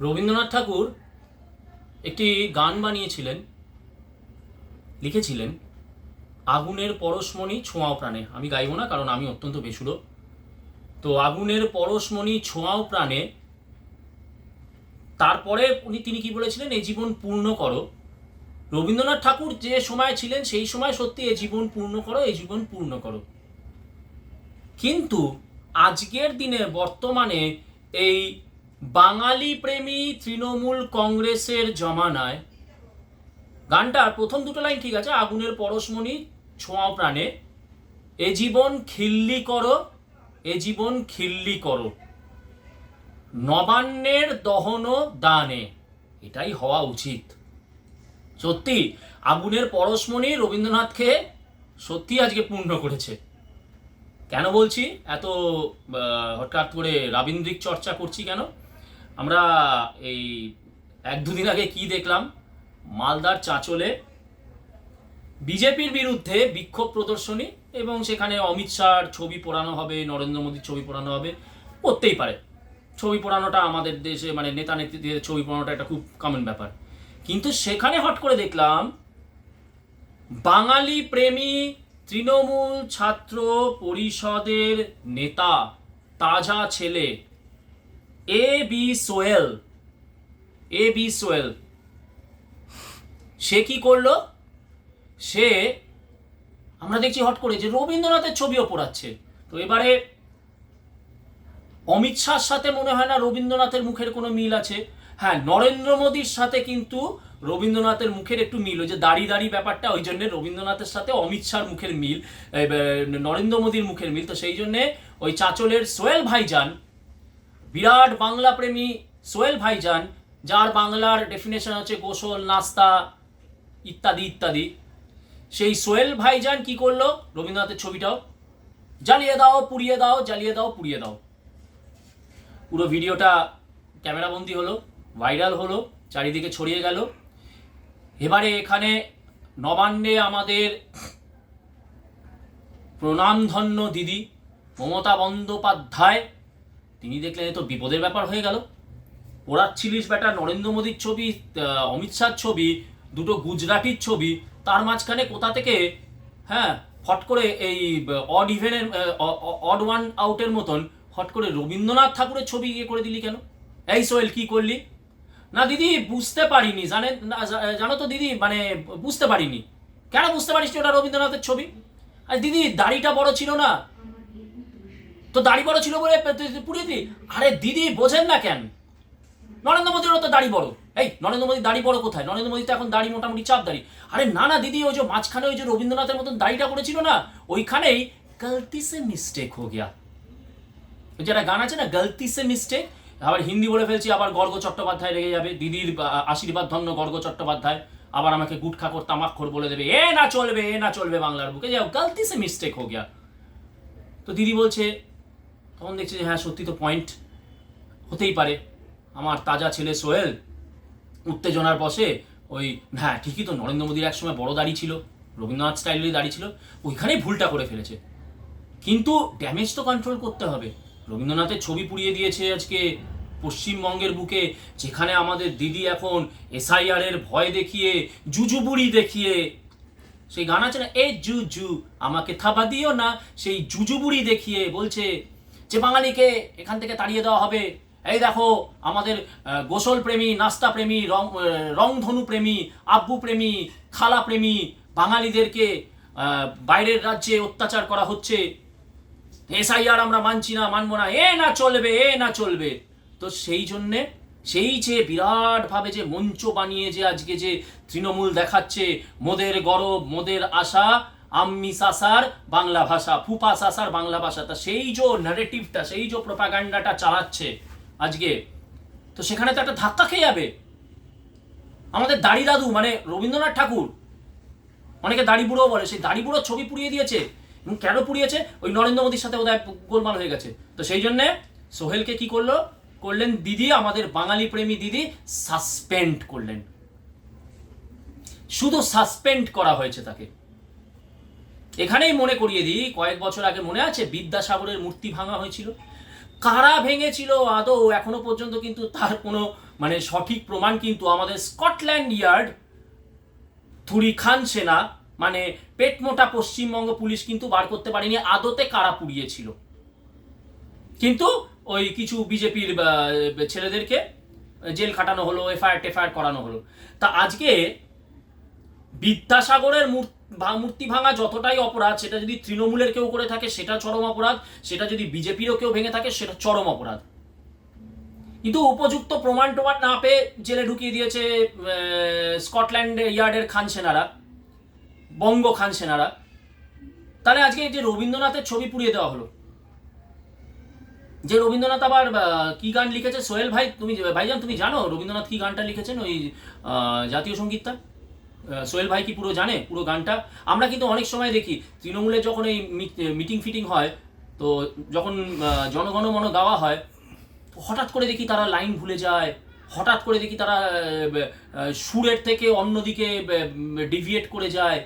রবীন্দ্রনাথ ঠাকুর একটি গান বানিয়েছিলেন, লিখেছিলেন, আগুনের পরশমণি ছোঁয়াও প্রাণে। আমি গাইব না, কারণ আমি অত্যন্ত বেসুরো। তো আগুনের পরশমণি ছোঁয়াও প্রাণে, তারপরে উনি, তিনি কি বলেছিলেন? এই জীবন পূর্ণ করো। রবীন্দ্রনাথ ঠাকুর যে সময় ছিলেন, সেই সময় সত্যি এই জীবন পূর্ণ করো এই জীবন পূর্ণ করো। কিন্তু আজকের দিনে বর্তমানে এই বাঙালি প্রেমী তৃণমূল কংগ্রেসের জমানায় গানটার প্রথম দুটো লাইন ঠিক আছে, আগুনের পরশমণি, ছোঁয়াও প্রাণে। এ জীবন খিল্লি করো, এ জীবন খিল্লি করো। নবান্নের দহন দানে, এটাই হওয়া উচিত। সত্যি, আগুনের পরশমণি রবীন্দ্রনাথকে সত্যি আজকে পূর্ণ করেছে। কেন বলছি? এত হঠাৎ করে রাবীন্দ্রিক চর্চা করছি কেন? আমরা এই এক দুদিন আগে কি দেখলাম? মালদার চাঁচলে বিজেপির বিরুদ্ধে বিক্ষোভ প্রদর্শনী এবং সেখানে অমিত শাহর ছবি পোড়ানো হবে, নরেন্দ্র মোদীর ছবি পোড়ানো হবে করতেই পারে। ছবি পোড়ানোটা আমাদের দেশে মানে নেতা নেত্রীদের ছবি পোড়ানোটা একটা খুব কমন ব্যাপার। কিন্তু সেখানে হট করে দেখলাম, বাঙালি প্রেমী তৃণমূল ছাত্র পরিষদের নেতা, তাজা ছেলে A B Soyel A B Soyel সে কি করল? সে, আমরা দেখছি হট করে যে রবীন্দ্রনাথের ছবিও পড়াচ্ছে। তো এবারে অমিত শাহর সাথে মনে হয় না রবীন্দ্রনাথের মুখের কোনো মিল আছে। হ্যাঁ নরেন্দ্র মোদীর সাথে কিন্তু রবীন্দ্রনাথের মুখের একটু মিল, ওই যে দাড়ি দাড়ি ব্যাপারটা, ওই জন্য রবীন্দ্রনাথের সাথে অমিত শাহর মুখের মিল নরেন্দ্র মোদীর মুখের মিল। তো সেই জন্যে ওই চাঁচলের সোহেল ভাইজান বিরাট বাংলা প্রেমী সোহেল ভাইজান, যার বাংলার ডেফিনেশন হচ্ছে গোসল, নাস্তা ইত্যাদি ইত্যাদি। সেই সোহেল ভাইজান কি করল? রবীন্দ্রনাথের ছবিটাও। জ্বালিয়ে দাও, পুড়িয়ে দাও, জ্বালিয়ে দাও, পুড়িয়ে দাও। পুরো ভিডিওটা ক্যামেরাবন্দি হলো, ভাইরাল হলো, চারিদিকে ছড়িয়ে গেল। এবারে এখানে নবান্নে আমাদের প্রণামধন্য দিদি মমতা বন্দ্যোপাধ্যায় তিনি দেখলেন এ তো বিপদের ব্যাপার হয়ে গেল। পোড়াচ্ছিলিস বেটা নরেন্দ্র মোদীর ছবি অমিত শাহর ছবি দুটো গুজরাটির ছবি তার মাঝখানে কোথা থেকে হ্যাঁ ফট করে এই অড ইভেনের অড ওয়ান আউটের মতন হট করে রবীন্দ্রনাথ ঠাকুরের ছবি ইয়ে করে দিলি কেন? এই সোহেল কি করলি? না দিদি বুঝতে পারিনি জানেন না, জানো তো দিদি মানে বুঝতে পারিনি। কেন বুঝতে পারিস ওটা রবীন্দ্রনাথের ছবি? আর দিদি দাড়িটা বড় ছিল না। তো দাড়ি বড় ছিল বলে পুড়িয়ে আরে দিদি, বোঝেন না কেন? নরেন্দ্র মোদীরও তো দাড়ি বড়। এই, নরেন্দ্র মোদী দাড়ি বড় কোথায়? নরেন্দ্র মোদী তো এখন দাড়ি মোটামুটি চাপ দাড়ি। আরে না না, দিদি, ওই যে মাঝখানে ওই যে রবীন্দ্রনাথের মতন দাড়িটা করেছিল না, ওইখানেই গলতি সে মিস্টেক হো গিয়া। ওই যে গান আছে না, গলতি সে মিস্টেক আবার হিন্দি বলে ফেলছি, আবার গর্গ চট্টোপাধ্যায় রেগে যাবে। দিদির আশীর্বাদ ধন্য গর্গ চট্টোপাধ্যায়। আবার আমাকে গুটখা গুটখাকর তামাক্ষর বলে দেবে, এ না চলবে, এ না চলবে বাংলার বুকে। যাও গলতি সে মিস্টেক হো গিয়া। তো দিদি বলছে তখন দেখছি যে হ্যাঁ সত্যি তো পয়েন্ট হতেই পারে। আমার তাজা ছেলে সোহেল উত্তেজনার বসে ওই হ্যাঁ ঠিকই তো নরেন্দ্র মোদীর একসময় বড় দাড়ি ছিল, রবীন্দ্রনাথ স্টাইলেরই দাড়ি ছিল, ওইখানেই ভুলটা করে ফেলেছে। কিন্তু ড্যামেজ তো কন্ট্রোল করতে হবে। রবীন্দ্রনাথের ছবি পুড়িয়ে দিয়েছে আজকে পশ্চিমবঙ্গের বুকে, যেখানে আমাদের দিদি এখন এসআইআর এর ভয় দেখিয়ে, জুজুবুড়ি দেখিয়ে, সেই গান আছে না, এ জু জু আমাকে থাবা দিও না সেই জুজুবুড়ি দেখিয়ে বলছে যে বাঙালিকে এখান থেকে তাড়িয়ে দেওয়া হবে, এই দেখো আমাদের গোসল প্রেমী, নাস্তা প্রেমী, রং রংধনু প্রেমী, আব্বু প্রেমী, খালা প্রেমী, বাঙালিদেরকে বাইরের রাজ্যে অত্যাচার করা হচ্ছে। এসআইআর আমরা মানছি না, মানবো না, এ না চলবে, এ না চলবে। তো সেই জন্যে, সেই যে বিরাটভাবে যে মঞ্চ বানিয়ে যে আজকে যে তৃণমূল দেখাচ্ছে, মোদের গরব, মোদের আশা আম্মি সাসার বাংলা ভাষা, ফুপা সাসার বাংলা ভাষা, তা সেই যে ন্যারেটিভটা সেই যে প্রোপাগান্ডাটা চালাচ্ছে আজকে, তো সেখানে তো একটা ধাক্কা খেয়ে যাবে। আমাদের দাড়ি দাদু মানে রবীন্দ্রনাথ ঠাকুর, অনেকে দাড়ি বুড়ো বলে, সেই দাড়ি বুড়োর ছবি পুড়িয়ে দিয়েছে। এবং কেন পুড়িয়েছে? ওই নরেন্দ্র মোদীর সাথে ওদের গোলমাল হয়ে গেছে। তো সেই জন্যে সোহেলকে কি করল? করলেন দিদি, আমাদের বাঙালি প্রেমী দিদি সাসপেন্ড করলেন। শুধু সাসপেন্ড করা হয়েছে তাকে। এখানেই মনে করিয়ে দিই, কয়েক বছর আগে মনে আছে, বিদ্যাসাগরের মূর্তি ভাঙা হয়েছিল। কারা ভেঙেছিল আদৌ এখনও পর্যন্ত কিন্তু তার কোনো মানে সঠিক প্রমাণ কিন্তু আমাদের স্কটল্যান্ড ইয়ার্ড থুরি খান সেনা মানে পেটমোটা পশ্চিমবঙ্গ পুলিশ কিন্তু বার করতে পারেনি, আদতে কারা পুড়িয়েছিল। কিন্তু ওই কিছু বিজেপির ছেলেদেরকে জেল খাটানো হলো, এফআইআর টেফআইআর করানো হলো। তা আজকে বিদ্যাসাগরের মূর- ভা- মূর্তি ভাঙা যতটাই অপরাধ, সেটা যদি তৃণমূলের কেউ করে থাকে, সেটা চরম অপরাধ, সেটা যদি বিজেপিরও কেউ ভেঙে থাকে, সেটা চরম অপরাধ। কিন্তু উপযুক্ত প্রমাণ টমাণ না পেয়ে জেলে ঢুকিয়ে দিয়েছে স্কটল্যান্ড ইয়ার্ডের খান সেনারা, বঙ্গ খান সেনারা। তাহলে আজকে যে রবীন্দ্রনাথের ছবি পুড়িয়ে দেওয়া হলো। যে রবীন্দ্রনাথ আবার কি গান লিখেছে? সোহেল ভাই, তুমি ভাইজান, তুমি জানো রবীন্দ্রনাথ কি গানটা লিখেছেন ওই জাতীয় সঙ্গীতটা? সোহেল ভাই কি পুরো জানে? পুরো গানটা? আমরা কিন্তু অনেক সময় দেখি তৃণমূলের যখন এই মিটিং ফিটিং হয় তো যখন আহ, জনগণমন গাওয়া হয় হঠাৎ করে দেখি তারা লাইন ভুলে যায় হঠাৎ করে দেখি তারা সুরের থেকে অন্যদিকে ডিভিয়েট করে যায়।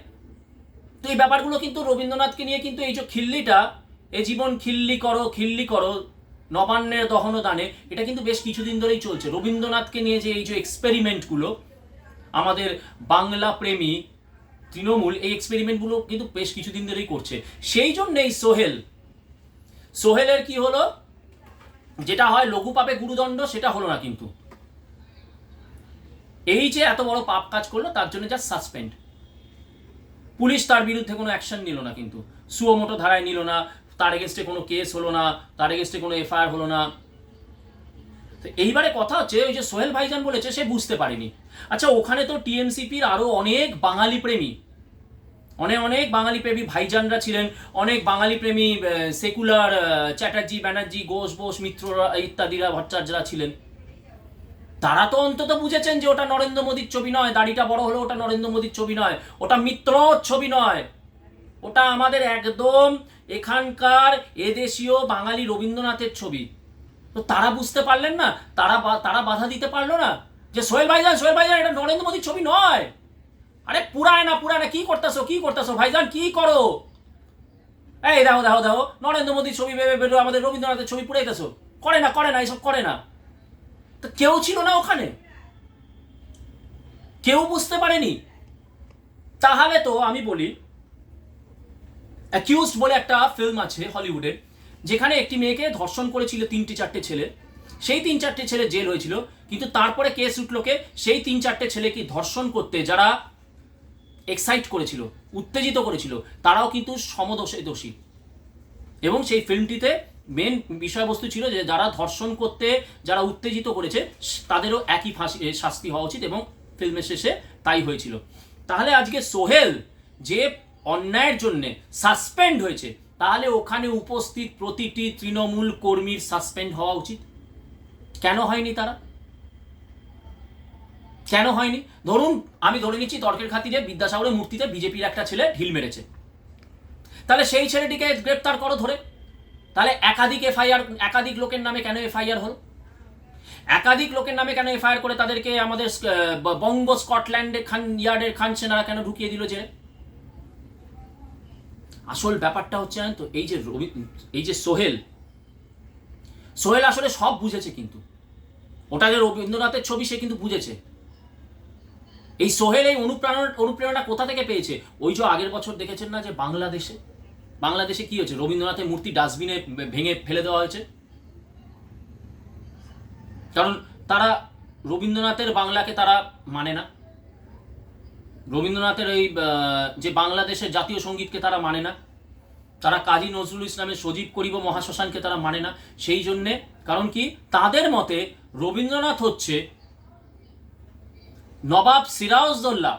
তো এই ব্যাপারগুলো কিন্তু রবীন্দ্রনাথকে নিয়ে কিন্তু এই যে খিল্লিটা এ জীবন খিল্লি করো খিল্লি করো নবান্নের দহন দানে এটা কিন্তু বেশ কিছুদিন ধরেই চলছে। রবীন্দ্রনাথকে নিয়ে যে এই যে এক্সপেরিমেন্টগুলো আমাদের বাংলা প্রেমী তৃণমূল এই এক্সপেরিমেন্টগুলো কিন্তু বেশ কিছুদিন ধরেই করছে। সেই জন্য এই সোহেল, সোহেলের কি হলো? যেটা হয়, লঘু পাপে গুরুদণ্ড, সেটা হলো না কিন্তু। এই যে এত বড় পাপ কাজ করল, তার জন্য যা সাসপেন্ড পুলিশ তার বিরুদ্ধে কোনো অ্যাকশন নিল না কিন্তু। সুয়োমোটো ধারায় নিল না, তার এগেনস্টে কোনো কেস হলো না, তার এগেনস্টে কোনো এফআইআর হলো না। তো এইবারে কথা হচ্ছে, ওই যে সোহেল ভাইজান বলেছে, সে বুঝতে পারেনি। আচ্ছা ওখানে তো টিএমসিপির আরও অনেক বাঙালি প্রেমী। অনেক অনেক বাঙালি প্রেমী ভাইজানরা ছিলেন, অনেক বাঙালি প্রেমী সেকুলার চ্যাটার্জি, ব্যানার্জি, ঘোষ, বোস, মিত্ররা, ইত্যাদিরা, ভট্টাচার্যরা ছিলেন। তারা তো অন্তত বুঝেছেন যে ওটা নরেন্দ্র মোদীর ছবি নয়, দাড়িটা বড় হলো ওটা নরেন্দ্র মোদীর ছবি নয়, ওটা মিত্র ছবি নয়। ওটা আমাদের একদম এখানকার এদেশীয় বাঙালি রবীন্দ্রনাথের ছবি। তো তারা বুঝতে পারলেন না, তারা তারা বাধা দিতে পারল না যে সোহেল ভাইজান সোহেল ভাইজান, এটা নরেন্দ্র মোদীর ছবি নয়। আরে পুরায় না পুরায় না, কি করতেছো কি করতেছো, ভাইজান, কি করো? এই দেখো দেখো দেখো, নরেন্দ্র মোদীর ছবি ভেবে বেরো আমাদের রবীন্দ্রনাথের ছবি পুড়াইতেছো করে না করে না এসব করে না। তো কেউ ছিল না ওখানে। কেউ বুঝতে পারেনি। তাহলে তো আমি বলি অ্যাকিউজড বলে একটা ফিল্ম আছে হলিউডের যেখানে একটি মেয়েকে ধর্ষণ করেছিল তিনটি চারটে ছেলে। সেই তিন চারটে ছেলে জেল হয়েছিল, কিন্তু তারপরে কেস উঠলোকে সেই তিন চারটে ছেলেকে ধর্ষণ করতে যারা এক্সাইট করেছিল, উত্তেজিত করেছিল, তারাও কিন্তু সমদোষে। দোষী এবং সেই ফিল্মটিতে মেন বিষয়বস্তু ছিল যে যারা ধর্ষণ করতে, যারা উত্তেজিত করেছে, তাদেরও একই ফাঁসি শাস্তি হওয়া উচিত এবং ফিল্মের শেষে তাই হয়েছিল। তাহলে আজকে সোহেল যে অন্যায়ের জন্যে সাসপেন্ড হয়েছে তাহলে ওখানে উপস্থিত প্রতিটি তৃণমূল কর্মীর সাসপেন্ড হওয়া উচিত? কেন হয়নি তারা? কেন হয়নি? ধরুন, আমি ধরে নিচ্ছি তর্কের খাতিরে বিদ্যাসাগরের মূর্তিতে বিজেপির একটা ছেলে ঢিল মেরেছে। তাহলে সেই ছেলেটিকে গ্রেপ্তার করো ধরে। তাহলে একাধিক এফআইআর, একাধিক লোকের নামে কেন এফআইআর হল? একাধিক লোকের নামে কেন এফআইআর করে তাদেরকে আমাদের বঙ্গ স্কটল্যান্ডের খান, ইয়ার্ডের খান সেনারা কেন ঢুকিয়ে দিল যে আসল ব্যাপারটা হচ্ছে জানেন তো, এই যে রবি, এই যে সোহেল সোহেল আসলে সব বুঝেছে কিন্তু। ওটা যে রবীন্দ্রনাথের ছবি সে কিন্তু বুঝেছে। এই সোহেল এই অনুপ্রেরণা অনুপ্রেরণা কোথা থেকে পেয়েছে? ওই যে আগের বছর দেখেছেন না যে বাংলাদেশে? বাংলাদেশে কি হয়েছে? রবীন্দ্রনাথের মূর্তি ডাস্টবিনে ভেঙে ফেলে দেওয়া হয়েছে? কারণ তারা রবীন্দ্রনাথের বাংলাকে তারা মানে না। রবীন্দ্রনাথের এই যে বাংলাদেশের জাতীয় সঙ্গীতকে তারা মানে না, তারা কাজী নজরুল ইসলামের সজীব করিব মহাশ্মশানকে তারা মানে না, সেই জন্যে, কারণ কি, তাদের মতে রবীন্দ্রনাথ হচ্ছে নবাব সিরাজদৌল্লা,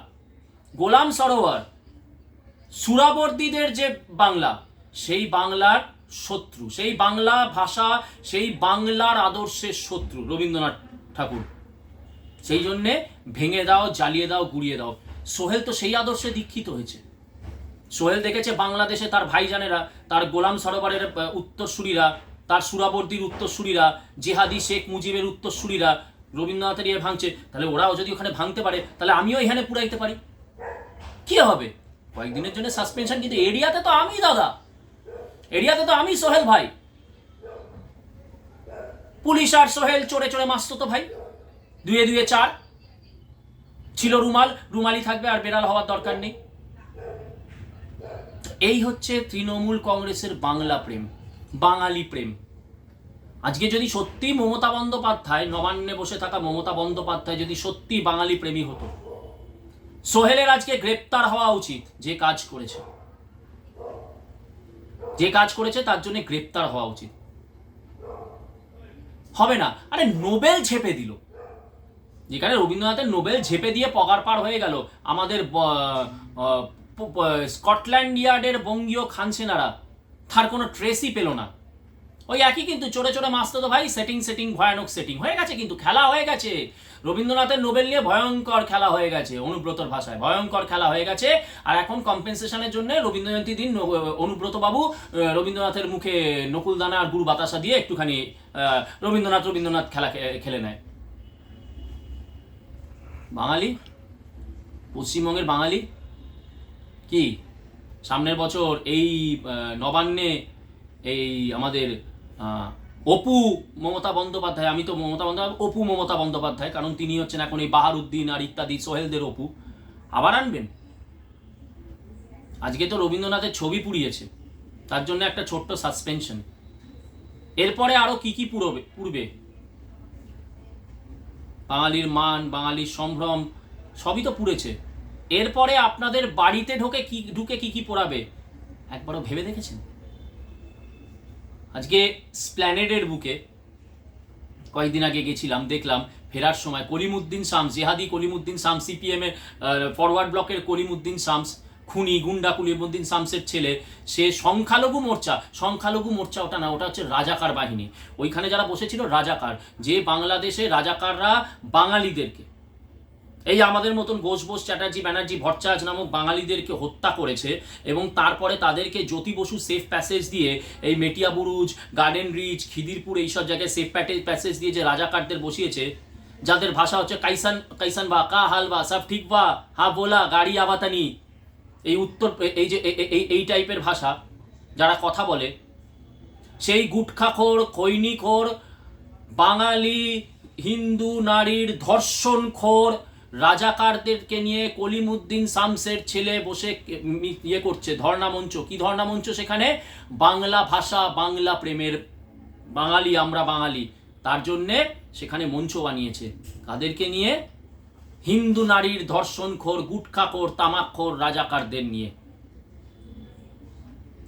গোলাম সরোয়ার, সুরাবর্দীদের যে বাংলা, সেই বাংলার শত্রু, সেই বাংলা ভাষা, সেই বাংলার আদর্শের শত্রু রবীন্দ্রনাথ ঠাকুর। সেই জন্যে ভেঙে দাও, জ্বালিয়ে দাও, গুড়িয়ে দাও। সোহেল তো সেই আদর্শে দীক্ষিত হয়েছে। সোহেল দেখেছে বাংলাদেশে তার ভাইজানেরা, তার গোলাম সরোবরের উত্তরসূরিরা, তার সুরাবর্দীর উত্তরসূরিরা, জেহাদি শেখ মুজিবের উত্তরসূরিরা, রবীন্দ্রনাথের ইয়ে ভাঙছে, তাহলে ওরাও যদি ওখানে ভাঙতে পারে, তাহলে আমিও এখানে পুরাইতে পারি। কি হবে? কয়েকদিনের জন্য সাসপেনশন কিন্তু এরিয়াতে তো আমি দাদা। এরিয়াতে তো আমি সোহেল ভাই। পুলিশ আর সোহেল চড়ে চড়ে মাসতো তো ভাই। দুয়ে দুয়ে চার। ছিল রুমাল রুমালি থাকবে আর বেড়াল হওয়ার দরকার নেই। এই হচ্ছে তৃণমূল কংগ্রেসের বাংলা প্রেম, বাঙালি প্রেম। আজকে যদি সত্যি মমতা বন্দ্যোপাধ্যায়, নবান্নে বসে থাকা মমতা বন্দ্যোপাধ্যায় যদি সত্যি বাঙালি প্রেমী হতো, সোহেলের আজকে গ্রেপ্তার হওয়া উচিত, যে কাজ করেছে। যে কাজ করেছে, তার জন্য গ্রেপ্তার হওয়া উচিত। হবে না। আরে নোবেল ঝেপে দিল। যেখানে রবীন্দ্রনাথের নোবেল ঝেপে দিয়ে পগার পার হয়ে গেল। আমাদের স্কটল্যান্ড ইয়ার্ডের বঙ্গীয় খানসেনারা তার কোনো ট্রেসই পেল না। ওই একই কিন্তু চোরে চোরে মাসতো তো ভাই সেটিং সেটিং ভয়ানক সেটিং হয়ে গেছে কিন্তু, খেলা হয়ে গেছে। রবীন্দ্রনাথের নোবেল নিয়ে ভয়ঙ্কর খেলা হয়ে গেছে, অনুব্রতর ভাষায়। ভয়ঙ্কর খেলা হয়ে গেছে। আর এখন কম্পেনসেশনের জন্য রবীন্দ্র জয়ন্তী দিন অনুব্রত বাবু রবীন্দ্রনাথের মুখে নকুলদানা আর গুরু বাতাসা দিয়ে একটুখানি রবীন্দ্রনাথ রবীন্দ্রনাথ খেলা খেলে নেয়। বাঙালি? পশ্চিমবঙ্গের বাঙালি? কি? সামনের বছর এই নবান্নে এই আমাদের অপু মমতা বন্দ্যোপাধ্যায়, আমি তো মমতা বন্দ্যোপাধ্যায়, অপু মমতা বন্দ্যোপাধ্যায়, কারণ তিনি হচ্ছেন এখন এই বাহারুদ্দিন আর ইত্যাদি, সোহেলদের অপু। আবার আনবেন? আজকে তো রবীন্দ্রনাথের ছবি পুড়িয়েছে। তার জন্য একটা ছোট্ট সাসপেনশন এরপরে আরও কি কি পুরবে, পুড়বে? বাঙালির মান, বাঙালির সম্ভ্রম, সবই তো পুড়েছে। এরপরে আপনাদের বাড়িতে ঢোকে কি, ঢুকে কি কি পোড়াবে? একবারও ভেবে দেখেছেন? আজকে স্প্ল্যানেডের বুকে কয়েকদিন আগে গেছিলাম, দেখলাম ফেরার সময় কলিমুদ্দিন শামস, জেহাদি কলিমুদ্দিন শামস সিপিএম এর ফরওয়ার্ড ব্লকের কলিমুদ্দিন শামস খুনি, গুন্ডা কলিমুদ্দিন শামসের ছেলে, সে সংখ্যালঘু মোর্চা সংখ্যালঘু মোর্চা ওটা না, ওটা হচ্ছে রাজাকার বাহিনী। ওইখানে যারা বসেছিল রাজাকার, যে বাংলাদেশে রাজাকাররা বাঙালিদেরকে, এই আমাদের মতন ঘোষ বোস চ্যাটার্জি ব্যানার্জি ভট্টাচার্য নামক বাঙালিদেরকে হত্যা করেছে এবং তারপরে তাদেরকে জ্যোতি বসু সেফ প্যাসেজ দিয়ে এই মেটিয়া বুরুজ গার্ডেন রিচ খিদিরপুর এইসব জায়গায় সেফ প্যাসেজ দিয়ে যে রাজাকারদের বসিয়েছে, যাদের ভাষা হচ্ছে কাইসান কাইসান বা কা হাল বা সব ঠিক বা হা বোলা, গাড়ি আবাতানি। এই উত্তর, এই যে, এই এই টাইপের ভাষা যারা কথা বলে, সেই গুটখাখোর, খৈনিখোর, বাঙালি, হিন্দু নারীর ধর্ষণখোর, রাজাকারদেরকে নিয়ে কলিমুদ্দিন শামসের ছেলে বসে ইয়ে করছে, ধর্ণা মঞ্চ। কি ধর্ণা মঞ্চ সেখানে? বাংলা ভাষা, বাংলা প্রেমের, বাঙালি আমরা বাঙালি। তার জন্যে সেখানে মঞ্চ বানিয়েছে। কাদেরকে নিয়ে? হিন্দু নারীর ধর্ষণ ধর্ষণখোর গুটখাখোর তামাকখোর রাজাকারদের নিয়ে।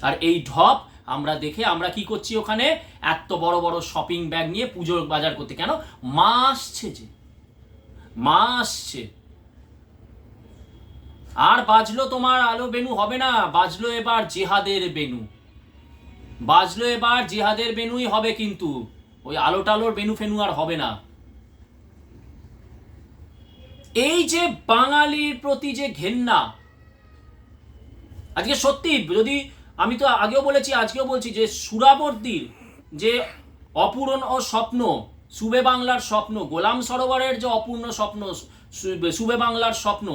আর এই ঢপ আমরা দেখে আমরা কি করছি ওখানে? এত বড় বড় শপিং ব্যাগ নিয়ে পুজোর বাজার করতে। কেন? মা আসছে যে। মা আসছে। আর বাজলো তোমার আলো বেনু, হবে না। বাজলো এবার জেহাদের বেনু। বাজলো এবার জেহাদের বেনুই হবে কিন্তু। ওই আলো টালোর বেনু ফেনু আর হবে না। এই যে বাঙালির প্রতি যে ঘেন্না, আজকে সত্যি, যদি আমি তো আগেও বলেছি, আজকেও বলছি যে সুরাবর্দির যে অপূরণ ও স্বপ্ন, সুবে বাংলার স্বপ্ন, গোলাম সরোবরের যে অপূর্ণ স্বপ্ন সুবে বাংলার স্বপ্ন,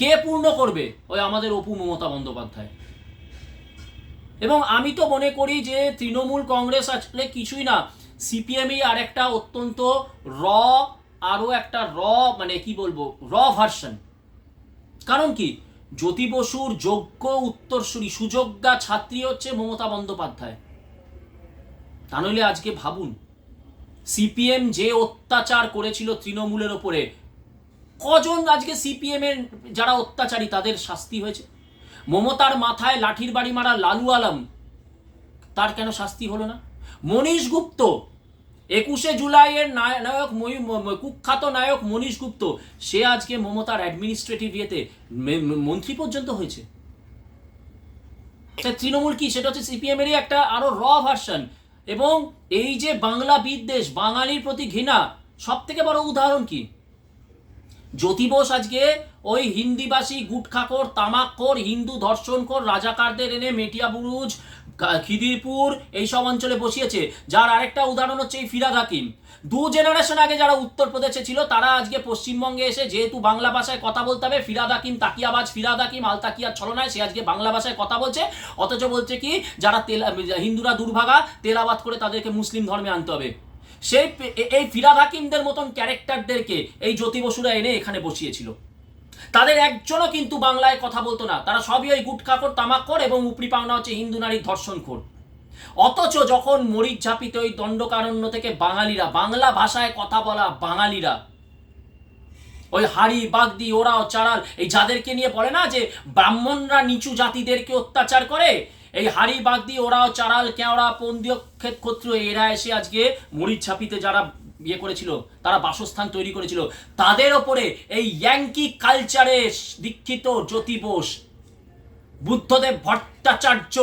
কে পূর্ণ করবে? ওই আমাদের অপু মমতা বন্দ্যোপাধ্যায়। এবং আমি তো মনে করি যে তৃণমূল কংগ্রেস আসলে কিছুই না, সিপিএমই আর একটা অত্যন্ত র আরও একটা র মানে কি বলব, র ভার্সন কারণ কি? জ্যোতি বসুর যোগ্য উত্তরসূরি সুযোগ্যা ছাত্রী হচ্ছে মমতা বন্দ্যোপাধ্যায়। তা নইলে আজকে ভাবুন, সিপিএম যে অত্যাচার করেছিল তৃণমূলের ওপরে, কজন আজকে সিপিএম এর যারা অত্যাচারী, তাদের শাস্তি হয়েছে? মমতার মাথায় লাঠির বাড়ি মারা লালু আলম, তার কেন শাস্তি হলো না? মনীষ গুপ্ত একুশে জুলাইয়ের নায়- নায়ক কুখ্যাত নায়ক মনীষ গুপ্ত, সে আজকে মমতার অ্যাডমিনিস্ট্রেটিভ ইয়েতে মন্ত্রী পর্যন্ত হয়েছে। তৃণমূল কি? সেটা হচ্ছে সিপিএম এরই একটা আরও র ভার্সন এবং এই যে বাংলা বিদ্বেষ, বাঙালির প্রতি ঘৃণা সব থেকে বড় উদাহরণ কি? জ্যোতি বোস আজকে ওই হিন্দিবাসী গুটখাকর, তামাকখোর, হিন্দু ধর্ষণখোর, রাজাকারদের এনে মেটিয়া বুরুজ খিদিরপুর এইসব অঞ্চলে বসিয়েছে। যার আরেকটা উদাহরণ হচ্ছে এই ফিরাদ হাকিম। দু জেনারেশন আগে যারা উত্তরপ্রদেশে ছিল, তারা আজকে পশ্চিমবঙ্গে এসে যেহেতু বাংলা ভাষায় কথা বলতে হবে, ফিরাদ হাকিম তাকিয়াবাজ, ফিরাদ হাকিম আল আলতাকিয়ার ছলনায় সে আজকে বাংলা ভাষায় কথা বলছে। অথচ বলছে কি, যারা তেল, হিন্দুরা দুর্ভাগা তেলাবাদ করে তাদেরকে মুসলিম ধর্মে আনতে হবে। সেই এই ফিরাদ হাকিমদের মতন ক্যারেক্টারদেরকে এই জ্যোতি বসুরা এনে এখানে বসিয়েছিল। তাদের একজনও কিন্তু বাংলায় কথা বলতো না। তারা সবই ওই গুটখাকর তামাকর এবং উপরি পাওনা হচ্ছে হিন্দু নারীর ধর্ষণখোর অথচ যখন মরিচ ঝাপিতে ওই দণ্ডকারণ্য থেকে বাঙালিরা, বাংলা ভাষায় কথা বলা বাঙালিরা, ওই হাড়ি, বাগদি, ওরাও, চারাল, এই যাদেরকে নিয়ে বলে না যে ব্রাহ্মণরা নিচু জাতিদেরকে অত্যাচার করে, এই হাড়ি, বাগদি, ওরাও, চারাল, কেওড়া পন্দীয় ক্ষেত্র এরা এসে আজকে মরিচ ছাপিতে যারা ইয়ে করেছিল, তারা বাসস্থান তৈরি করেছিল। তাদের ওপরে এই ইয়াঙ্কি কালচারে দীক্ষিত জ্যোতি বোস, বুদ্ধদেব ভট্টাচার্য,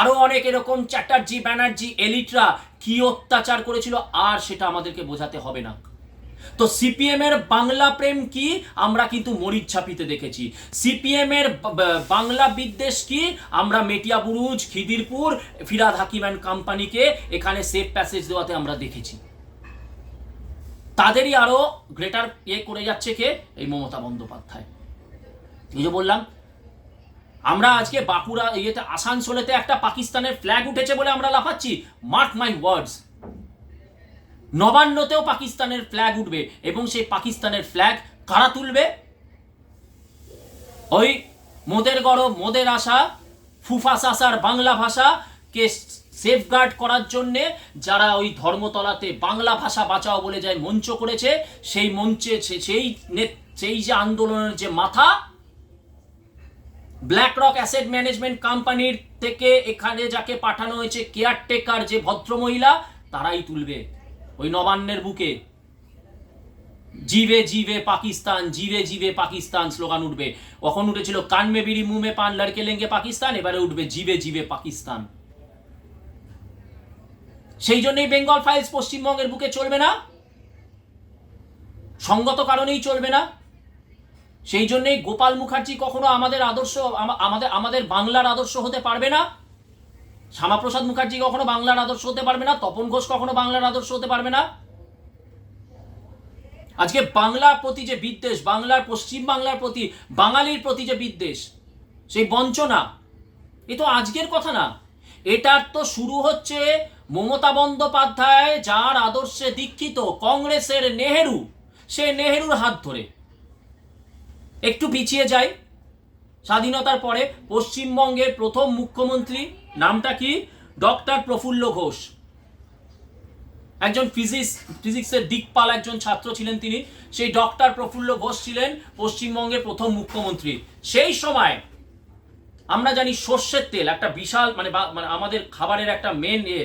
আরও অনেক এরকম চ্যাটার্জি, ব্যানার্জি, এলিটরা কি অত্যাচার করেছিল আর সেটা আমাদেরকে বোঝাতে হবে না। তো সিপিএম এর বাংলা প্রেম কি? আমরা কিন্তু মরিচ ছাপিতে দেখেছি। সিপিএম এর বাংলা বিদ্বেষ কি? আমরা মেটিয়া বুরুজ, খিদিরপুর, ফিরাদ হাকিম অ্যান্ড কোম্পানিকে এখানে সেফ প্যাসেজ দেওয়াতে আমরা দেখেছি। তাদেরই আরও গ্রেটার ইয়ে করে যাচ্ছে কে? এই মমতা বন্দ্যোপাধ্যায়। এই যে বললাম, আমরা আজকে বাঁকুড়া ইয়েতে, আসানসোলেতে একটা পাকিস্তানের ফ্ল্যাগ উঠেছে বলে আমরা লাফাচ্ছি। মার্ক মাই ওয়ার্ডস নবান্নতেও পাকিস্তানের ফ্ল্যাগ উঠবে এবং সেই পাকিস্তানের ফ্ল্যাগ কারা তুলবে? ওই মোদের গরব, মোদের আশা, ফুফা সাসার বাংলা ভাষাকে সেফগার্ড করার জন্যে যারা ওই ধর্মতলাতে বাংলা ভাষা বাঁচাও বলে যায় মঞ্চ করেছে, সেই মঞ্চে সেই সেই যে আন্দোলনের যে মাথা ব্ল্যাক রক অ্যাসেট ম্যানেজমেন্ট কোম্পানির থেকে এখানে যাকে পাঠানো হয়েছে কেয়ারটেকার যে ভদ্রমহিলা, তারাই তুলবে। ওই নবান্নের বুকে। জিবে জিবে পাকিস্তান জিবে জিবে পাকিস্তান স্লোগান উঠবে। কখন উঠেছিল? কান মে বিড়ি, মুমে পান, লড়কে লেঙ্গে পাকিস্তান, এবারে উঠবে জিবে জিবে পাকিস্তান। সেই জন্যই বেঙ্গল ফাইলস পশ্চিমবঙ্গের বুকে চলবে না। সঙ্গত কারণেই চলবে না। সেই জন্যই গোপাল মুখার্জি কখনো আমাদের আদর্শ আমাদের আমাদের বাংলার আদর্শ হতে পারবে না। শ্যামাপ্রসাদ মুখার্জি কখনো বাংলার আদর্শ হতে পারবে না, তপন ঘোষ কখনো বাংলার আদর্শ হতে পারবে না। আজকে বাংলার প্রতি যে বিদ্বেষ, বাংলার পশ্চিম বাংলার প্রতি, বাঙালির প্রতি যে বিদ্বেষ, সেই বঞ্চনা, এ তো আজকের কথা না। এটার তো শুরু হচ্ছে মমতা বন্দ্যোপাধ্যায় যার আদর্শে দীক্ষিত কংগ্রেসের নেহেরু, সে নেহেরুর হাত ধরে। একটু পিছিয়ে যাই। স্বাধীনতার পরে পশ্চিমবঙ্গের প্রথম মুখ্যমন্ত্রী নামটা কি? ডক্টর প্রফুল্ল ঘোষ। একজন ফিজিক্স ফিজিক্সের দিকপাল একজন ছাত্র ছিলেন তিনি। সেই ডক্টর প্রফুল্ল ঘোষ ছিলেন পশ্চিমবঙ্গের প্রথম মুখ্যমন্ত্রী। সেই সময় আমরা জানি সর্ষের তেল একটা বিশাল মানে মানে আমাদের খাবারের একটা মেন এ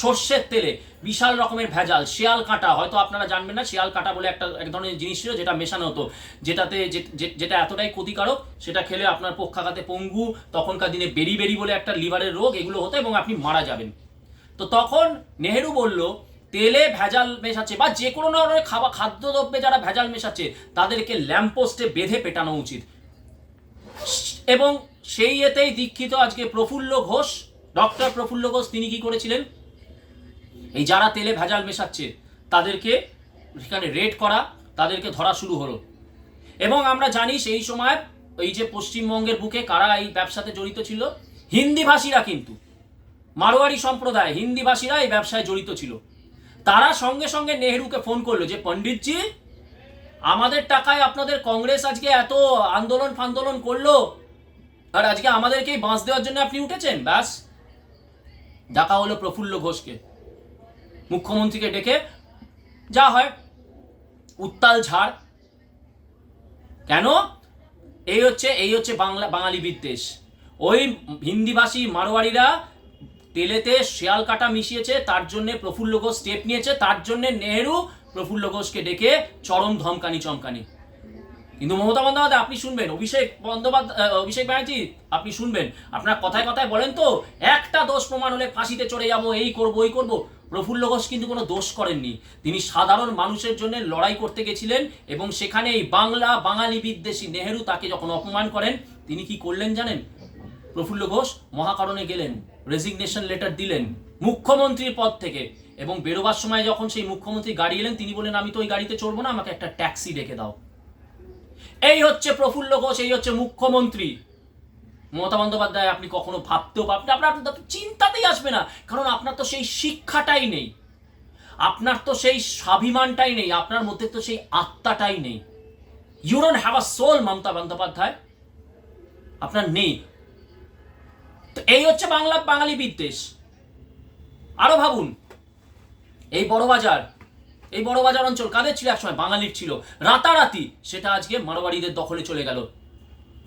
সর্ষের তেলে বিশাল রকমের ভেজাল, শিয়াল কাঁটা, হয়তো আপনারা জানবেন না, শিয়াল কাঁটা বলে একটা, এক ধরনের জিনিস ছিল যেটা মেশানো হতো, যেটাতে যেটা এতটাই ক্ষতিকারক, সেটা খেলে আপনার পক্ষাঘাতে পঙ্গু, তখনকার দিনে বেরি বেরি বলে একটা লিভারের রোগ, এগুলো হতো এবং আপনি মারা যাবেন। তো তখন নেহেরু বলল, তেলে ভেজাল মেশাচ্ছে বা যে কোনো ধরনের খাবার, খাদ্যদ্রব্যে যারা ভেজাল মেশাচ্ছে, তাদেরকে ল্যাম্পপোস্টে বেঁধে পেটানো উচিত। এবং সেই এতেই দীক্ষিত আজকে প্রফুল্ল ঘোষ, ডক্টর প্রফুল্ল ঘোষ, তিনি কি করেছিলেন? এই যারা তেলে ভেজাল মেশাচ্ছে, তাদেরকে সেখানে রেড করা, তাদেরকে ধরা শুরু হলো। এবং আমরা জানি সেই সময় এই যে পশ্চিমবঙ্গের বুকে কারা এই ব্যবসাতে জড়িত ছিল হিন্দি ভাষীরা কিন্তু। মারোয়ারি সম্প্রদায় হিন্দি ভাষীরা এই ব্যবসায় জড়িত ছিল। তারা সঙ্গে সঙ্গে নেহেরুকে ফোন করল যে, পণ্ডিতজি, আমাদের টাকায় আপনাদের কংগ্রেস আজকে এত আন্দোলন ফান্দোলন করল, আর আজকে আমাদেরকেই বাঁশ দেওয়ার জন্য আপনি উঠেছেন? ব্যাস ডাকা হলো প্রফুল্ল ঘোষকে। মুখ্যমন্ত্রীকে ডেকে যা হয়, উত্তাল ঝাড়। কেন? এই হচ্ছে এই হচ্ছে বাংলা, বাঙালি বিদ্বেষ। ওই হিন্দিভাষী মারোয়ারিরা তেলেতে শেয়াল কাটা মিশিয়েছে, তার জন্য প্রফুল্ল ঘোষ স্টেপ নিয়েছে, তার জন্য নেহেরু প্রফুল্ল ঘোষকে ডেকে চরম ধমকানি চমকানি। কিন্তু মমতা বন্দ্যোপাধ্যায়, আপনি শুনবেন, অভিষেক বন্দ্যোপাধ্যায় অভিষেক ব্যানার্জি, আপনি শুনবেন। আপনার কথায় কথায় বলেন তো, একটা দোষ প্রমাণ হলে ফাঁসিতে চড়ে যাব, এই করব, ওই করব। প্রফুল্ল ঘোষ কিন্তু কোনো দোষ করেননি। তিনি সাধারণ মানুষের জন্য লড়াই করতে গেছিলেন এবং সেখানে এই বাংলা বাঙালি বিদ্বেষী নেহেরু তাকে যখন অপমান করেন, তিনি কি করলেন জানেন? প্রফুল্ল ঘোষ মহাকারণে গেলেন রেজিগনেশন লেটার দিলেন, মুখ্যমন্ত্রীর পদ থেকে এবং বেরোবার সময় যখন সেই মুখ্যমন্ত্রী গাড়ি এলেন, তিনি বলেন আমি তো ওই গাড়িতে চড়বো না, আমাকে একটা ট্যাক্সি ডেকে দাও। এই হচ্ছে প্রফুল্ল ঘোষ, এই হচ্ছে মুখ্যমন্ত্রী। মমতা বন্দ্যোপাধ্যায় আপনি কখনো ভাবতেও পারবেন আপনার আপনার চিন্তাতেই আসবে না। কারণ আপনার তো সেই শিক্ষাটাই নেই। আপনার তো সেই স্বাভিমানটাই নেই। আপনার মধ্যে তো সেই আত্মাটাই নেই। You don't have a soul Mamata Bandyopadhyay আপনার নেই। তো এই হচ্ছে বাংলা, বাঙালি বিদ্বেষ। আরও ভাবুন। এই বড় বাজার, এই বড় বাজার অঞ্চল কাদের ছিল একসময়? বাঙালির ছিল। রাতারাতি। সেটা আজকে মারোয়াড়িদের দখলে চলে গেল।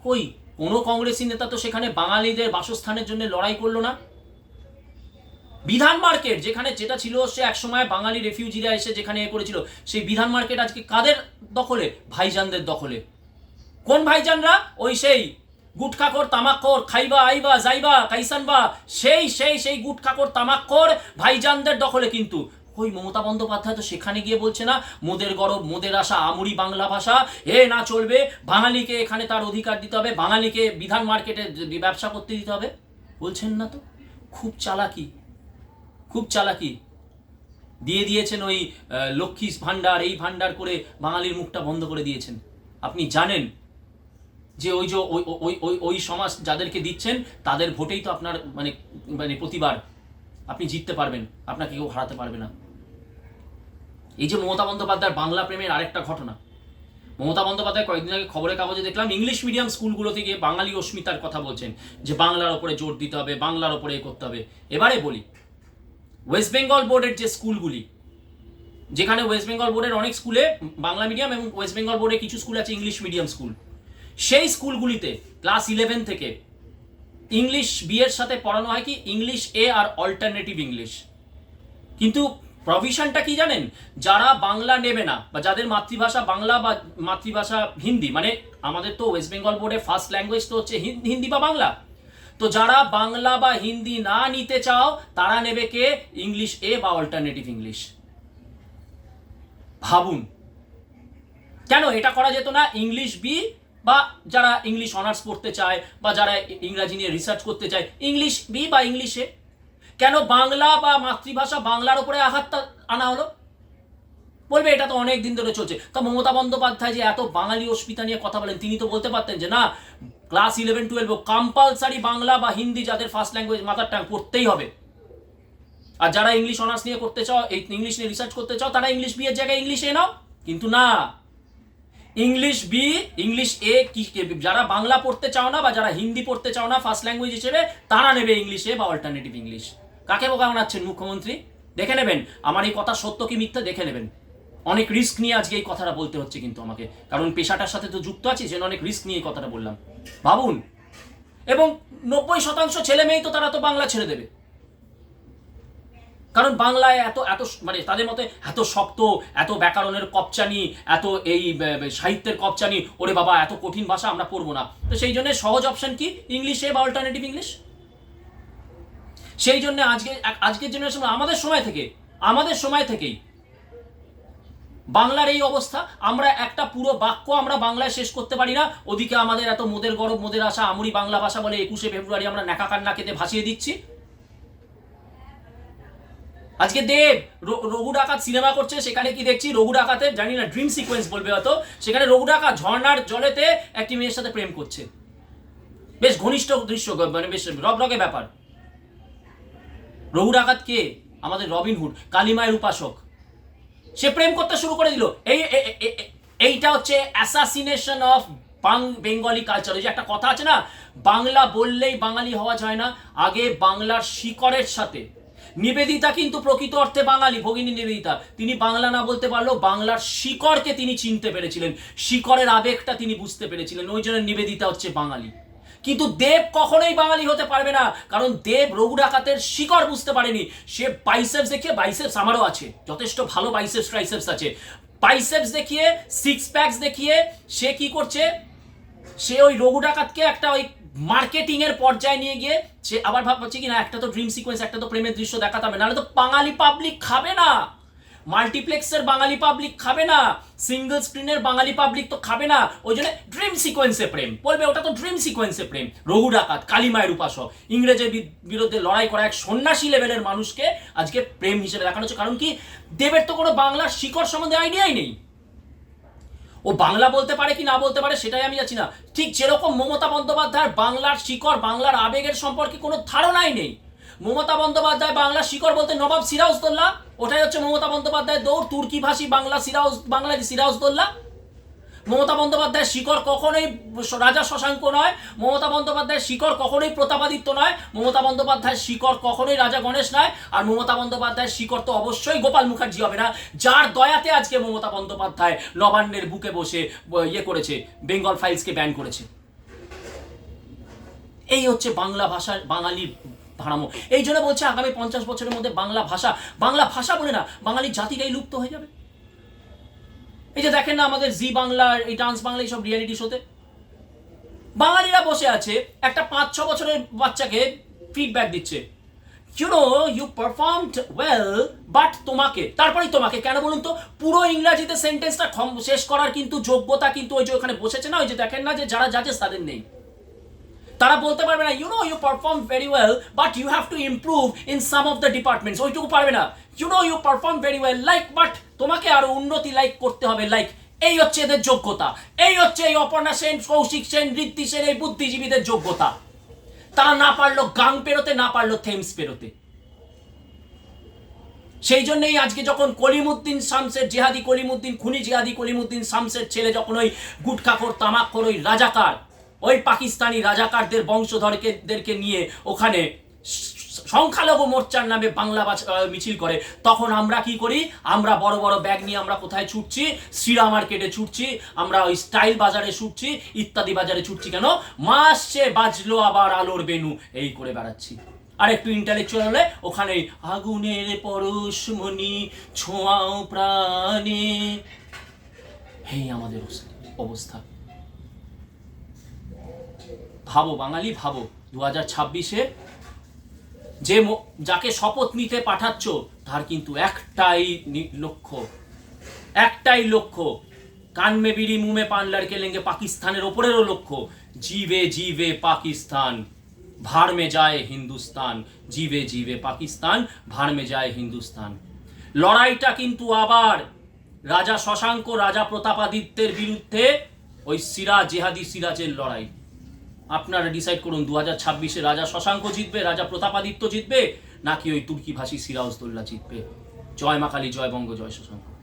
কই? কোনো কংগ্রেসি নেতা তো সেখানে বাঙালিদের বাসস্থানের জন্য লড়াই করল না। বিধান মার্কেট, যেখানে যেটা ছিল সে একসময় বাঙালি রেফিউজিরা এসে যেখানে এ করেছিল, সেই বিধান মার্কেট আজকে কাদের দখলে? ভাইজানদের দখলে। কোন ভাইজানরা? ওই সেই গুটখাকর তামাক্কর, খাইবা, আইবা, যাইবা, কাইসানবা, সেই সেই সেই গুটখাকর তামাক্কর ভাইজানদের দখলে কিন্তু। ওই মমতা বন্দ্যোপাধ্যায় তো সেখানে গিয়ে বলছে না, মোদের গরব, মোদের আশা, আমুরি বাংলা ভাষা, এ না চলবে। বাঙালিকে এখানে তার অধিকার দিতে হবে, বাঙালিকে বিধান মার্কেটে ব্যবসা করতে দিতে হবে। বলছেন না তো? খুব চালাকি খুব চালাকি। দিয়ে দিয়েছেন ওই লক্ষ্মী ভাণ্ডার, এই ভাণ্ডার করে বাঙালির মুখটা বন্ধ করে দিয়েছেন। আপনি জানেন যে ওই যে ওই ওই ওই সমাজ যাদেরকে দিচ্ছেন, তাদের ভোটেই তো আপনার মানে মানে প্রতিবার। আপনি জিততে পারবেন, আপনাকে কেউ হারাতে পারবে না। এই যে মমতা বন্দ্যোপাধ্যায়ের বাংলা প্রেমের আরেকটা ঘটনা। মমতা বন্দ্যোপাধ্যায় কয়েকদিন আগে খবরের কাগজে দেখলাম ইংলিশ মিডিয়াম স্কুলগুলো থেকে বাঙালি অস্মিতার কথা বলছেন যে বাংলার ওপরে জোর দিতে হবে, বাংলার ওপরে এ করতে হবে। এবারে বলি ওয়েস্ট বেঙ্গল বোর্ডের যে স্কুলগুলি যেখানে ওয়েস্ট বেঙ্গল বোর্ডের অনেক স্কুলে বাংলা মিডিয়াম এবং ওয়েস্ট বেঙ্গল বোর্ডে কিছু স্কুল আছে ইংলিশ মিডিয়াম স্কুল সেই স্কুলগুলিতে ক্লাস ইলেভেন থেকে ইংলিশ বি এর সাথে পড়ানো হয় কি? ইংলিশ এ আর অল্টারনেটিভ ইংলিশ কিন্তু প্রভিশনটা কি জানেন? যারা বাংলা নেবে না, বা যাদের মাতৃভাষা বাংলা বা মাতৃভাষা হিন্দি মানে আমাদের তো ওয়েস্ট বেঙ্গল বোর্ডে ফার্স্ট ল্যাঙ্গুয়েজ তো হচ্ছে হিন- হিন্দি বা বাংলা। তো যারা বাংলা বা হিন্দি না নিতে চাও, তারা নেবে কে? ইংলিশ এ বা অল্টারনেটিভ ইংলিশ ভাবুন। কেন? এটা করা যেত না ইংলিশ বি বা যারা ইংলিশ অনার্স পড়তে চায়, বা যারা ইংরাজি নিয়ে রিসার্চ করতে চায় ইংলিশ বি বা ইংলিশে কেন বাংলা বা মাতৃভাষা বাংলার উপরে আঘাতটা আনা হলো? বলবে, এটা তো অনেক দিন ধরে চলছে। তা মমতা বন্দ্যোপাধ্যায় যে এত বাঙালি অস্মিতা নিয়ে কথা বলেন, তিনি তো বলতে পারতেন যে না class eleven twelve compulsory Bangla বা হিন্দি যাদের ফার্স্ট ল্যাঙ্গুয়েজ মাদার টাং পড়তেই হবে। আর যারা ইংলিশ অনার্স নিয়ে করতে চাও, এই ইংলিশ নিয়ে রিসার্চ করতে চাও, তারা ইংলিশ বি এর জায়গায় ইংলিশ এ নাও। কিন্তু না ইংলিশ বি ইংলিশ এ কি যারা বাংলা পড়তে চাও না বা যারা হিন্দি পড়তে চাও না ফার্স্ট ল্যাঙ্গুয়েজ হিসেবে, তারা নেবে ইংলিশ এ বা অল্টারনেটিভ ইংলিশ কাকে বোকা বানাচ্ছেন মুখ্যমন্ত্রী? দেখে নেবেন। আমার এই কথা সত্য কি মিথ্যা দেখে নেবেন। অনেক রিস্ক নিয়ে আজকে এই কথাটা বলতে হচ্ছে কিন্তু আমাকে। কারণ পেশাটার সাথে তো যুক্ত আছি যেন অনেক রিস্ক নিয়ে এই কথাটা বললাম। ভাবুন। এবং নব্বই শতাংশ ছেলে মেয়েই তো তারা তো বাংলা ছেড়ে দেবে। কারণ বাংলায় এত এত মানে তাদের মতে এত শক্ত, এত ব্যাকরণের কপচানি, এত এই সাহিত্যের কপচানি, ওরে বাবা, এত কঠিন ভাষা আমরা পড়ব না। তো সেই জন্য সহজ অপশন কি? ইংলিশে বা অল্টারনেটিভ ইংলিশ সেই জন্য আজকে, আজকের জেনারেশন আমাদের সময় থেকে, আমাদের সময় থেকেই বাংলার এই অবস্থা, আমরা একটা পুরো বাক্য আমরা বাংলায় শেষ করতে পারি না। ওদিকে আমাদের এত মোদের গরব, মোদের আশা, আমরি বাংলা ভাষা বলে একুশে ফেব্রুয়ারি আমরা ন্যাকা কান্না কেটে ভাসিয়ে দিচ্ছি। আজকে দেব রঘু ডাকাত সিনেমা করছে, সেখানে কি দেখছি? রঘু ডাকাতের, জানি না ড্রিম সিকোয়েন্স বলবে হয়তো। সেখানে রঘু ডাকাত ঝর্ণার জলেতে একটি মেয়ের সাথে প্রেম করছে। বেশ ঘনিষ্ঠ দৃশ্য মানে বেশ রগরগে ব্যাপার। রঘু ডাকাত কে? আমাদের রবিনহুড কালিমায়ের উপাসক। সে প্রেম করতে শুরু করে দিল। এই এইটা হচ্ছে অ্যাসাসিনেশন অফ বাং, বেঙ্গলি কালচার ওই যে একটা কথা আছে না, বাংলা বললেই বাঙালি হওয়া যায় না, আগে বাংলার শিকড়ের সাথে। নিবেদিতা কিন্তু প্রকৃত অর্থে বাঙালি, ভগিনী নিবেদিতা। তিনি বাংলা না বলতে পারলেও বাংলার শিকড়কে তিনি চিনতে পেরেছিলেন। শিকড়ের আবেগটা তিনি বুঝতে পেরেছিলেন। ওই জন্য নিবেদিতা হচ্ছে বাঙালি। কিন্তু দেব কখনোই বাঙালি হতে পারবে না। কারণ দেব রঘু ডাকাতের শিকড় বুঝতে পারেনি। সে বাইসেপস দেখিয়ে বাইসেপস আমারও আছে। যথেষ্ট ভালো বাইসেপস ট্রাইসেপস আছে। বাইসেপস দেখিয়ে সিক্স প্যাকস দেখিয়ে সে কি করছে? সে ওই রঘু ডাকাতকে একটা ওই মার্কেটিং এর পর্যায়ে নিয়ে গিয়ে সে আবার ভাবছে কি, না, একটা তো ড্রিম সিকোয়েন্স একটা তো প্রেমের দৃশ্য দেখাতে হবে। নাহলে তো বাঙালি পাবলিক খাবে না। মাল্টিপ্লেক্সের বাঙালি পাবলিক খাবে না সিঙ্গেল স্ক্রিনের বাঙালি পাবলিক তো খাবে না, ওই জন্য ড্রিম সিকোয়েন্সে প্রেম। বলবে, ওটা তো ড্রিম সিকোয়েন্সে প্রেম। রঘু ডাকাত কালিমায়ের উপাসক। ইংরেজের বিরুদ্ধে লড়াই করা এক সন্ন্যাসী লেভেলের মানুষকে আজকে প্রেম হিসেবে দেখানো হচ্ছে। কারণ কি? দেবের তো কোনো বাংলার শিকড় সম্বন্ধে আইডিয়াই নেই। ও বাংলা বলতে পারে কি না বলতে পারে সেটাই আমি যাচ্ছি না। ঠিক যেরকম মমতা বন্দ্যোপাধ্যায়ের বাংলার শিকড়, বাংলার আবেগের সম্পর্কে কোনো ধারণাই নেই। মমতা বন্দ্যোপাধ্যায় বাংলা শিকড় বলতে নবাব সিরাজদৌল্লা ওটাই হচ্ছে মমতা বন্দ্যোপাধ্যায় দৌড়, তুর্কি ভাষী বাংলা সিরাজ বাংলার সিরাজদৌল্লা মমতা বন্দ্যোপাধ্যায়ের শিকড় কখনোই রাজা শশাঙ্ক নয়, মমতা বন্দ্যোপাধ্যায়ের শিকড় কখনোই প্রতাপাদিত্য নয়, মমতা বন্দ্যোপাধ্যায়ের শিকড় কখনোই রাজা গণেশ নয়, আর মমতা বন্দ্যোপাধ্যায়ের শিকড় তো অবশ্যই গোপাল মুখার্জি হবে না, যার দয়াতে আজকে মমতা বন্দ্যোপাধ্যায় নবান্নের বুকে বসে ইয়ে করেছে, বেঙ্গল ফাইলসকে ব্যান করেছে। এই হচ্ছে বাংলা ভাষার বাঙালির ভাড়ামো। এই জন্য বলছে আগামী পঞ্চাশ বছরের মধ্যে বাংলা ভাষা বাংলা ভাষা বলে না, বাঙালি জাতিটাই লুপ্ত হয়ে যাবে। এই যে দেখেন না আমাদের জি বাংলার এই ডান্স বাংলা, এইসব রিয়ালিটি শোতে বাঙালিরা বসে আছে, একটা পাঁচ, ছ বছরের বাচ্চাকে ফিডব্যাক দিচ্ছে। You know you performed well but তোমাকে, তারপরেই তোমাকে, কেন বলুন তো? পুরো ইংরাজিতে সেন্টেন্সটা শেষ করার কিন্তু যোগ্যতা কিন্তু ওই যে ওখানে বসেছে না, ওই যে দেখেন না যে যারা জাজেস তাদের নেই। তারা বলতে পারবে না you know you perform very well but you have to improve in some of the departments ওইটুকু পারবে না। You know you perform very well like but তোমাকে আরও উন্নতি লাইক করতে হবে লাইক এই হচ্ছে এদের যোগ্যতা। এই হচ্ছে এই অপর্ণা সেন, কৌশিক সেন ঋদ্ধি সেন, এই বুদ্ধিজীবীদের যোগ্যতা। তারা না পারল গাং পেরোতে, না পারল থেমস পেরোতে। সেই জন্যই আজকে যখন কলিমুদ্দিন শামসের জেহাদি কলিমুদ্দিন, খুনি জেহাদি কলিমুদ্দিন শামসের ছেলে যখন ওই গুটখাখোর তামাকখোর ওই রাজাকার ওই পাকিস্তানি রাজাকারদের বংশধরকেদেরকে নিয়ে ওখানে সংখ্যালঘু মোর্চার নামে বাংলা মিছিল করে। তখন আমরা কি করি? আমরা বড় বড় ব্যাগ নিয়ে আমরা কোথায় ছুটছি? শ্রীরা মার্কেটে ছুটছি। আমরা ওই স্টাইল বাজারে ছুটছি, ইত্যাদি বাজারে ছুটছি কেন? মাসে বাজলো আবার আলোর বেনু। এই করে বেড়াচ্ছি। আর একটু ইন্টালেকচুয়াল হলে ওখানে আগুনের পরশমণি ছোঁয়াও প্রাণে। এই আমাদের অবস্থা। ভাবো, বাঙালি ভাবো দু হাজার ছাব্বিশে যে যাকে শপথ নিতে পাঠাচ্ছ, তার কিন্তু একটাই লক্ষ্য। একটাই লক্ষ্য কান মে বিড়ি, মুমে পান, লড়কে লেঙ্গে পাকিস্তানের ওপরেরও লক্ষ্য। জিবে জিবে পাকিস্তান ভাড় মে যায় হিন্দুস্তান। জিবে জিবে পাকিস্তান ভাড় মে যায় হিন্দুস্তান। লড়াইটা কিন্তু আবার রাজা শশাঙ্ক, রাজা প্রতাপাদিত্যের বিরুদ্ধে ওই সিরাজ, জেহাদি সিরাজের লড়াই। আপনারা ডিসাইড করুন দু হাজার ছাব্বিশে রাজা শশাঙ্ক জিতবে, রাজা প্রতাপাদিত্য জিতবে, নাকি ওই তুর্কি ভাষী সিরাজদোল্লা জিতবে? জয় মা কালী, জয় বঙ্গ, জয় শশাঙ্ক।